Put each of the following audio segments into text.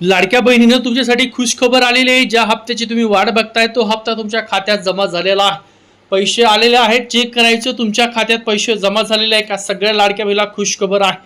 लाडक्या बहिणीनं तुमच्यासाठी खुशखबर आलेली आहे. ज्या हप्त्याची तुम्ही वाट बघताय तो हप्ता तुमच्या खात्यात जमा झालेला आहे. पैसे आलेले आहेत. चेक करायचं तुमच्या खात्यात पैसे जमा झालेले आहे. का सगळ्या लाडक्या बहिणीला खुशखबर आहे.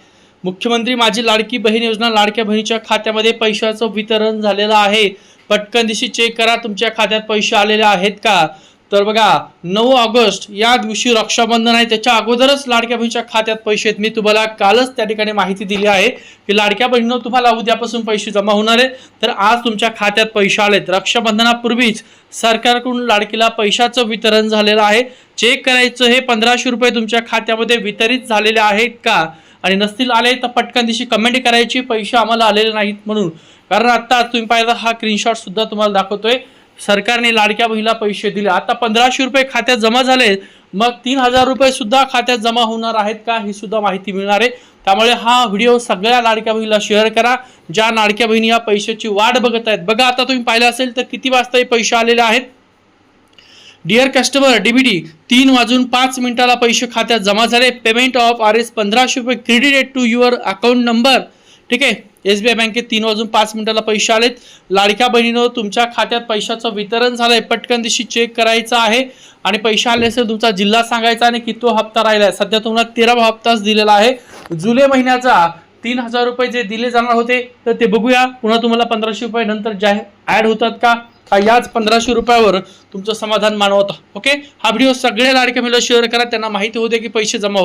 मुख्यमंत्री माझी लाडकी बहीण योजना लाडक्या बहिणीच्या खात्यामध्ये पैशाचं वितरण झालेलं आहे. पटकन दिवशी चेक करा. तुमच्या खात्यात पैसे आलेले आहेत का? तर बघा नऊ ऑगस्ट या दिवशी रक्षाबंधन आहे. त्याच्या अगोदरच लाडक्या बहिणीच्या खात्यात पैसे आहेत. मी तुम्हाला कालच त्या ठिकाणी माहिती दिली आहे की लाडक्या बहिणीनं तुम्हाला उद्यापासून पैसे जमा होणार आहे तर आज तुमच्या खात्यात पैसे आलेत. रक्षाबंधनापूर्वीच सरकारकडून लाडकीला पैशाचं वितरण झालेलं आहे. चेक करायचं हे पंधराशे रुपये तुमच्या खात्यामध्ये वितरित झालेले आहेत का? आणि नसतील आले तर पटकन दिवशी कमेंट करायची. पैसे आम्हाला आलेले नाहीत म्हणून. कारण आत्ता तुम्ही पाहिला हा स्क्रीनशॉट सुद्धा तुम्हाला दाखवतोय. सरकारने लाडक्या बहिणीला पैसे दिले. आता पंधराशे रुपये खात्यात जमा झाले. मग तीन हजार रुपये सुद्धा खात्यात जमा होणार आहेत का? ही सुद्धा माहिती मिळणार आहे. त्यामुळे हा व्हिडिओ सगळ्या लाडक्या बहिणीला शेअर करा. ज्या लाडक्या बहिणी या पैशाची वाट बघत आहेत. बघा आता तुम्ही पाहिलं असेल तर किती वाजता हे पैसे आलेले आहेत? डिअर कस्टमर डीबीडी तीन वाजून पाच मिनिटाला पैसे खात्यात जमा झाले. पेमेंट ऑफ आर एस पंधराशे रुपये credit to your account number ठीक आहे? एस बी आय बँकेत तीन वाजून पाच मिनिटाला पैसे आलेत. लाडक्या बहिणीनं तुमच्या खात्यात पैशाचं वितरण झालंय. पटकन दिवशी चेक करायचं आहे. आणि पैसे आले असेल तुमचा जिल्हा सांगायचा आणि किती हप्ता राहिला आहे सध्या तुम्हाला तेरावा हप्ताच दिलेला आहे. जुलै महिन्याचा तीन हजार रुपये जे दिले जाणार होते तर ते बघूया. पुन्हा तुम्हाला पंधराशे रुपये नंतर जाहीर ॲड होतात का? का याच पंधराशे रुपयावर तुमचं समाधान मानवतं. ओके? हा व्हिडिओ सगळ्या लाडक्या मुलं शेअर करा. त्यांना माहिती होते की पैसे जमा होते